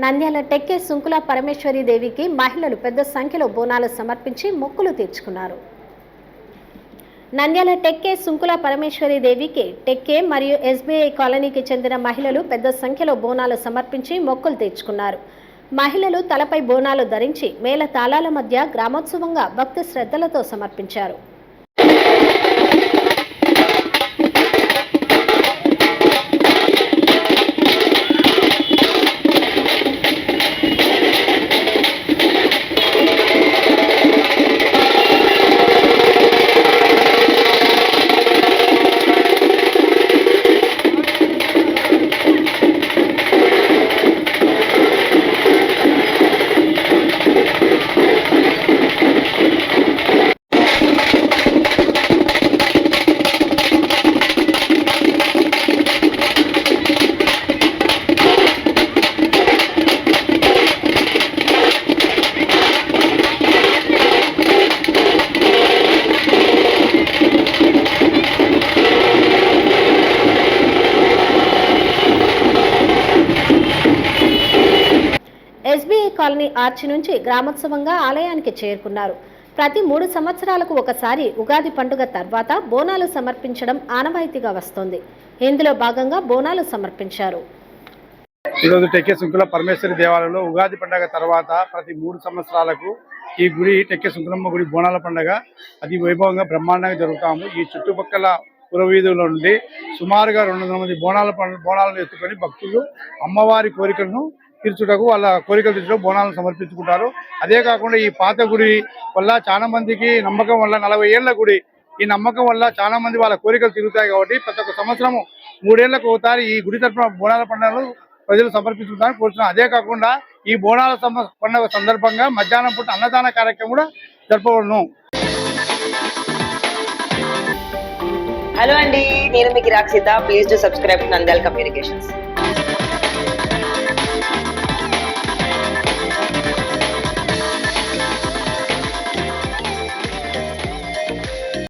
నంద్యాల టెక్కే సుంకుల పరమేశ్వరి దేవికి మహిళలు పెద్ద సంఖ్యలో బోనాలు సమర్పించి మొక్కులు తీర్చుకున్నారు. నంద్యాల టెక్కే సుంకుల పరమేశ్వరి దేవికి టెక్కే మరియు ఎస్బీఐ కాలనీకి చెందిన మహిళలు పెద్ద సంఖ్యలో బోనాలు సమర్పించి మొక్కులు తీర్చుకున్నారు. మహిళలు తలపై బోనాలు ధరించి మేళ తాళాల మధ్య గ్రామోత్సవంగా భక్తి శ్రద్ధలతో సమర్పించారు. కాలనీ ఆర్చి నుంచి గ్రామోత్సవంగా ఆలయానికి చేరుకున్నారు. ప్రతి మూడు సంవత్సరాలకు ఒకసారి ఉగాది పండుగ తర్వాత బోనాలు సమర్పించడం ఆనవాయితీగా వస్తోంది. ఇందులో భాగంగా బోనాలు సమర్పించారు. ఈరోజు టెక్కే సుంకుల పరమేశ్వరి దేవాలయంలో ఉగాది పండుగ తర్వాత ప్రతి మూడు సంవత్సరాలకు ఈ గుడి టెక్కే సుంకులమ్మ గుడి బోనాల పండుగ అతి వైభవంగా బ్రహ్మాండంగా జరుగుతాము. ఈ చుట్టుపక్కల పురవీధుల నుండి సుమారుగా రెండు వందల మంది బోనాల బోనాలను ఎత్తుకొని భక్తులు అమ్మవారి కోరికలను తీర్చుటకు వాళ్ళ కోరికలు తీర్చడం బోనాలను సమర్పించుకుంటారు. అదే కాకుండా ఈ పాత గుడి వల్ల చాలా మందికి నమ్మకం వల్ల నలభై ఏళ్ళ గుడి ఈ నమ్మకం వల్ల చాలా మంది వాళ్ళ కోరికలు తిరుగుతాయి కాబట్టి ప్రతి ఒక్క సంవత్సరము మూడేళ్ళకు ఒకసారి ఈ గుడి తరఫున బోనాల పండుగలు ప్రజలు సమర్పించుకుంటారని కోరుతున్నాం. అదే కాకుండా ఈ బోనాల సమ- పండుగ సందర్భంగా మధ్యాహ్నం పూట అన్నదాన కార్యక్రమం కూడా జరపబడును హలో అండి నేను మీకు Rakshita please to subscribe Nandal communications